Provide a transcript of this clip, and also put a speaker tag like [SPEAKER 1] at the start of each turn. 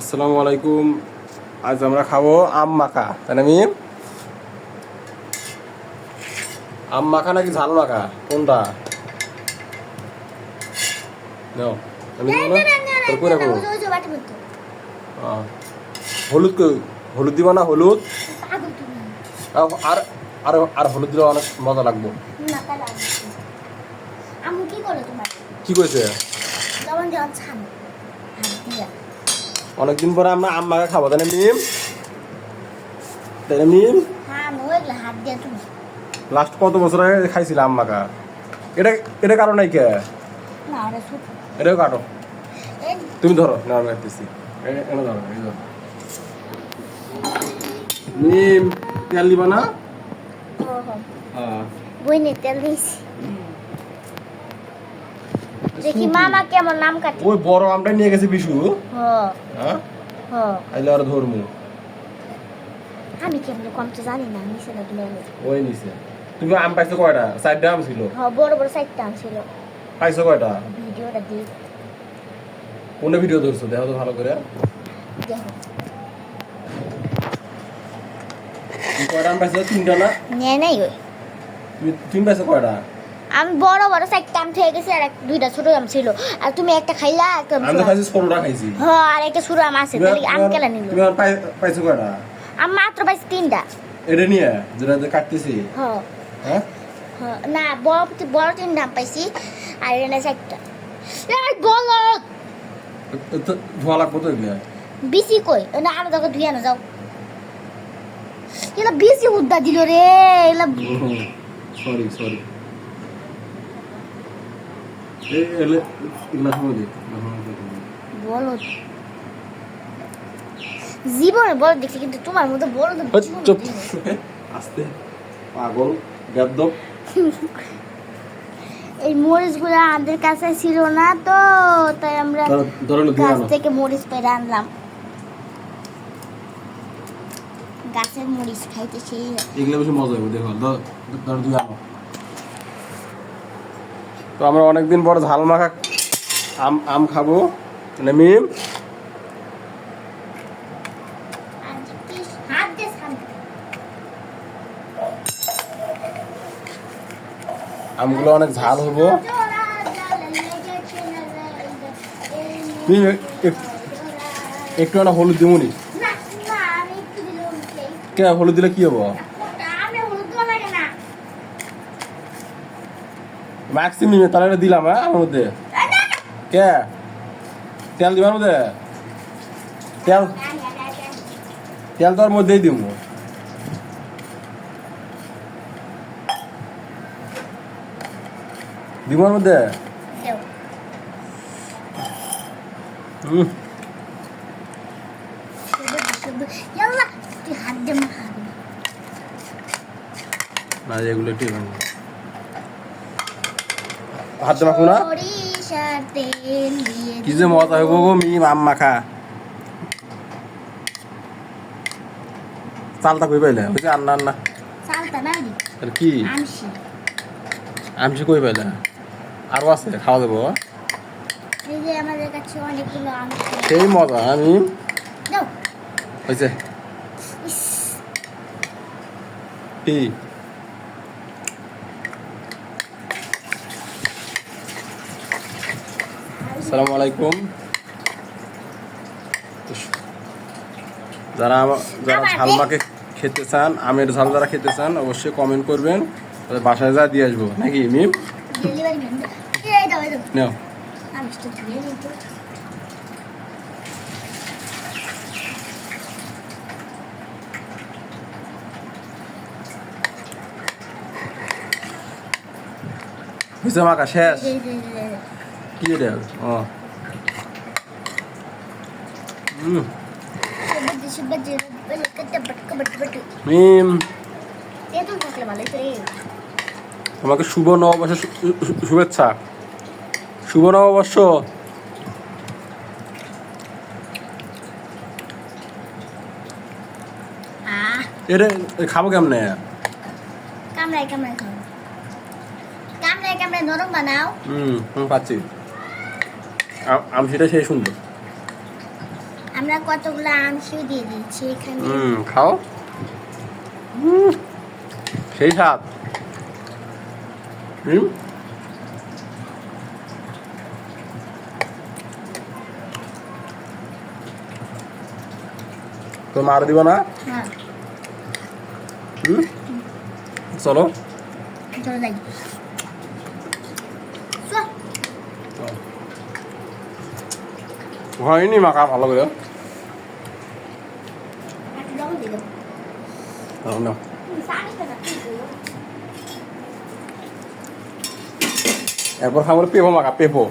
[SPEAKER 1] আসসালামু আলাইকুম। আজ আমরা খাব আম মাখা তাই না মিম? আম মাখা নাকি ঝাল মাখা? কোনটা? নাও আমি করে রাখব? হলুদ হলুদ দিবা না হলুদ? আর আর আর হলুদ দিলে অনেক মজা লাগবো।
[SPEAKER 2] আমি কি করে তোমার?
[SPEAKER 1] কি কইছে
[SPEAKER 2] লবণ জল ছান হাত দিয়া
[SPEAKER 1] অনেকদিন পরে আমরা আম মাখা খাব তাই না মিম? তাই না মিম?
[SPEAKER 2] হ্যাঁ
[SPEAKER 1] লাস্ট কত বছর আগে খাইছিলাম আম মাখা এটা এটা কারণ নাই কে? এটাও কাটো। তুমি ধরো না আমি কাটতেছি এ- ধরো এই ধরো। মিম তেল দিবা না? হ্যাঁ।
[SPEAKER 2] বইনে তেল দিয়েছি। দেখি মামা কেমন নাম কাটে?
[SPEAKER 1] ওই বড় আমটা নিয়ে গেছে বিশু।
[SPEAKER 2] হ
[SPEAKER 1] হ্যাঁ? আইলে আর ধরমু।
[SPEAKER 2] আমি কেমন কম তো জানি না আমি সেটা দিলে
[SPEAKER 1] ওই নিছে তুমি আম পাইছো কয়টা? চারটা আম ছিল?
[SPEAKER 2] হ বড় বড় সাইডটা ছিল।
[SPEAKER 1] পাইছো কয়টা?
[SPEAKER 2] ভিডিওটা দিই
[SPEAKER 1] কোনে ভিডিও ধরছো? দেখো তো ভালো করে।
[SPEAKER 2] দেখো
[SPEAKER 1] কয়টা আম পাইছো? তিনটা না?
[SPEAKER 2] নেয় নাই ওই।
[SPEAKER 1] তুমি তুমি পাইছো কয়টা?
[SPEAKER 2] আমি বড় বড় সাইডটা আম থেকে গেছি আর দুইটা ছোট আম ছিল। আর তুমি একটা খাইলা একটা
[SPEAKER 1] আমি তো খাইছি ষোলোটা খাইছি।
[SPEAKER 2] হ্যাঁ আর একটা ছোট আম আছে তাহলে আম কেলা নিল
[SPEAKER 1] তুমি আর পাইছো কয়টা?
[SPEAKER 2] আম মাত্র পাইছি তিনটা।
[SPEAKER 1] এটা নিয়ে যেটা কাটতেছি।
[SPEAKER 2] হ্যাঁ?
[SPEAKER 1] হ্যাঁ
[SPEAKER 2] না বড় বড় তিন দাম পাইছি আর এনে চারটা। এই গলত!
[SPEAKER 1] এ তো ধোয়া লাগবো তো
[SPEAKER 2] বিসি কই? না আরও দেখো ধুয়ে আনো যাও। এলা বেশি উদ্দা দিল রে এলা
[SPEAKER 1] সরি সরি এগুলা সময় দে
[SPEAKER 2] বলো জীবনে বড় দেখছি কিন্তু তোমার মতো বড় তো
[SPEAKER 1] চুপ। আস্তে পাগল গাদ্দব
[SPEAKER 2] এই মরিচগুলো আমাদের কাছে ছিল না তো তাই আমরা গাছ থেকে মরিচ পেরে আনলাম। গাছের মরিচ খাইতে সেই
[SPEAKER 1] এগুলো বেশি মজা হবে দেখো ধর- ধর দুই আনো। তো আমরা অনেকদিন পর ঝাল মাখা আম আম খাব। মানে মিম? আমগুলো অনেক ঝাল হব। একটু হলুদ দিবনি কে হলুদ দিলে কি হব? ম্যাক্সিম মিমে তাহলে দিলাম হ্যাঁ আমার মধ্যে? কে? তেল দিবার মধ্যে? তেল তেল তো ওর মধ্যেই দিব। দিবার মধ্যে? হুম না এগুলো ঠিক আছে হাত মাখো না? কি যে মজা হইব গো মিম আম মাখা। চালটা কই পাইলে ওই যে আন্না আন্না। আর কি? আমসি কই পাইলে আরও আছে খাওয়া দেবো। সেই মজা আমি হয়েছে কি? আসসালামু আলাইকুম। যারা যারা
[SPEAKER 2] আমার
[SPEAKER 1] ঝাল মাকে খেতে চান আমের ঝাল যারা খেতে চান অবশ্যই কমেন্ট করবেন। তাহলে বাসায় যা দিয়ে আসব। নাকি মিম? নাও।
[SPEAKER 2] আমি তো ধুয়ে নিই তো।
[SPEAKER 1] হয়েছে মাকা শেষ। কি এটা ও। তোমাকে শুভ শু- শুভেচ্ছা। শুভ নববর্ষ। এটা খাব কেমনে?
[SPEAKER 2] কামড়ায়, কামড়ায় খাও। কামড়ায়, কামড়ায় নরম বানাও।
[SPEAKER 1] হুম পাচ্ছি। আম সেটা সেই সুন্দর
[SPEAKER 2] আমরা কতগুলো আমসিও দিয়ে দিয়েছি এখানে।
[SPEAKER 1] হুম খাও। সেই স্বাদ। হুম। তো মার দিব না?
[SPEAKER 2] হ্যাঁ।
[SPEAKER 1] হুম চলো।
[SPEAKER 2] চলো যাই। চল।
[SPEAKER 1] হয়নি মাখা ভালো করে।
[SPEAKER 2] না,
[SPEAKER 1] এরপর খাব পেঁপো মাখা পেঁপো